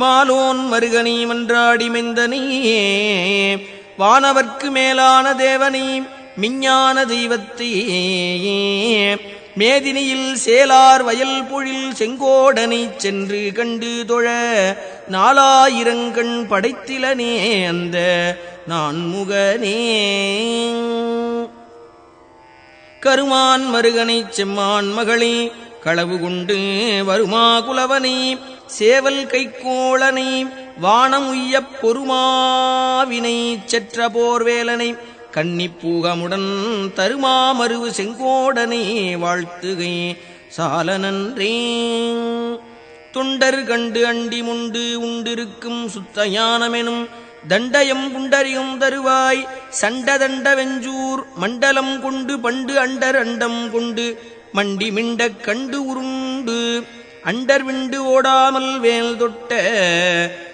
மாலோன் மருகனி மன்றாடி மெந்தனியே வானவர்க்கு மேலான தேவனீ மிஞ்ஞான தெய்வத்தையே மேதினியில் சேலார் வயல் பொழில் செங்கோடனை சென்று கண்டு தொழ நாலாயிரங்கண் படைத்திலனே அந்த நான் முகனே கருமான் மருகனைச் செம்மான் மகளே களவு கொண்டு வருமா குலவனை. சேவல் கைக்கோளனை வானமுய்யப் பொறுமாவினை செற்ற போர்வேலனை கன்னிப்பூகமுடன் தருமாமருவு செங்கோடனை வாழ்த்துகை. சால நன்றே தொண்டர் கண்டு அண்டி முண்டு உண்டிருக்கும் சுத்த ஞானமெனும் தண்டயம் குண்டறியும் தருவாய். சண்ட தண்ட வெஞ்சூர் மண்டலம் கொண்டு பண்டு அண்டர் அண்டம் கொண்டு மண்டி மிண்ட கண்டு உருண்டு அண்டர் விண்டு ஓடாமல் வேல் தொட்ட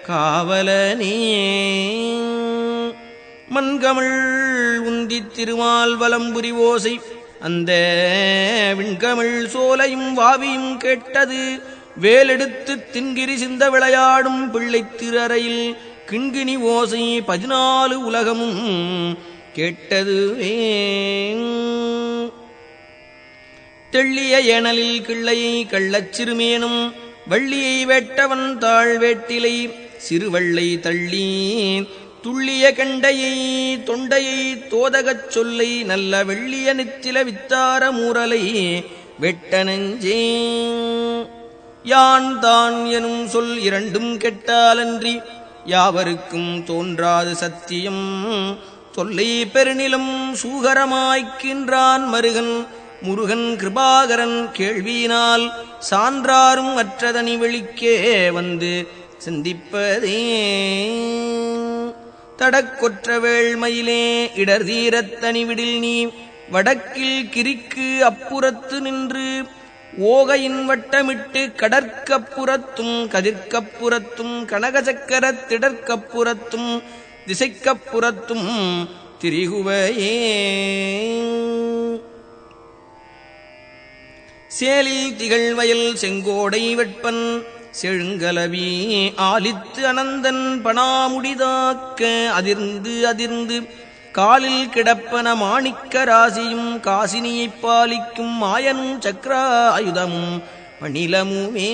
காவலனே. மண்கமிழ் உந்தித் திருமால் வலம்புரி ஓசை அந்த விண்கமிழ் சோலையும் வாவியும் கேட்டது. வேலெடுத்து தின்கிரி சிந்த விளையாடும் பிள்ளை திரறையில் கிண்கிணி ஓசை பதினாலு உலகமும் கேட்டதுவே. தெள்ளிய ஏனலில் கிள்ளையை கள்ளச் சிறுமேனும் வள்ளியை வெட்டவன் தாழ் வேட்டிலை சிறுவள்ளை தள்ளி துள்ளிய கண்டையை தொண்டையை தோதகச் சொல்லை நல்ல வெள்ளிய நித்தில வித்தார மூரலை வெட்ட நெஞ்சே யான் தான் எனும் சொல் இரண்டும் கெட்டாலன்றி யாவருக்கும் தோன்றாது சத்தியம். தொல்லை பெருநிலம் சூகரமாய்க்கின்றான் மருகன் முருகன் கிருபாகரன் கேள்வியினால் சான்றாரும் அற்றதனி வெளிக்கே வந்து சிந்திப்பதே. தடக்கொற்ற வேள்மையிலே இடர் தீரத்தனி விடில் நீ வடக்கில் கிரிக்கு அப்புறத்து நின்று ஓகையின் வட்டமிட்டு கடற்கப்புறத்தும் கதிர்க்கப்புறத்தும் கனகசக்கரத் திடற்கப்புறத்தும் திசைக்கப்புறத்தும் திரிகுவையே. சேலில் திகழ்வயல் செங்கோடை வெட்பன் செழுங்கலவி ஆலித்து அனந்தன் பணாமுடிதாக்க அதிர்ந்து அதிர்ந்து காலில் கிடப்பன மாணிக்க ராசியும் காசினியைப் பாலிக்கும் மாயனும் சக்கராயுதமும் மணிலமுமே.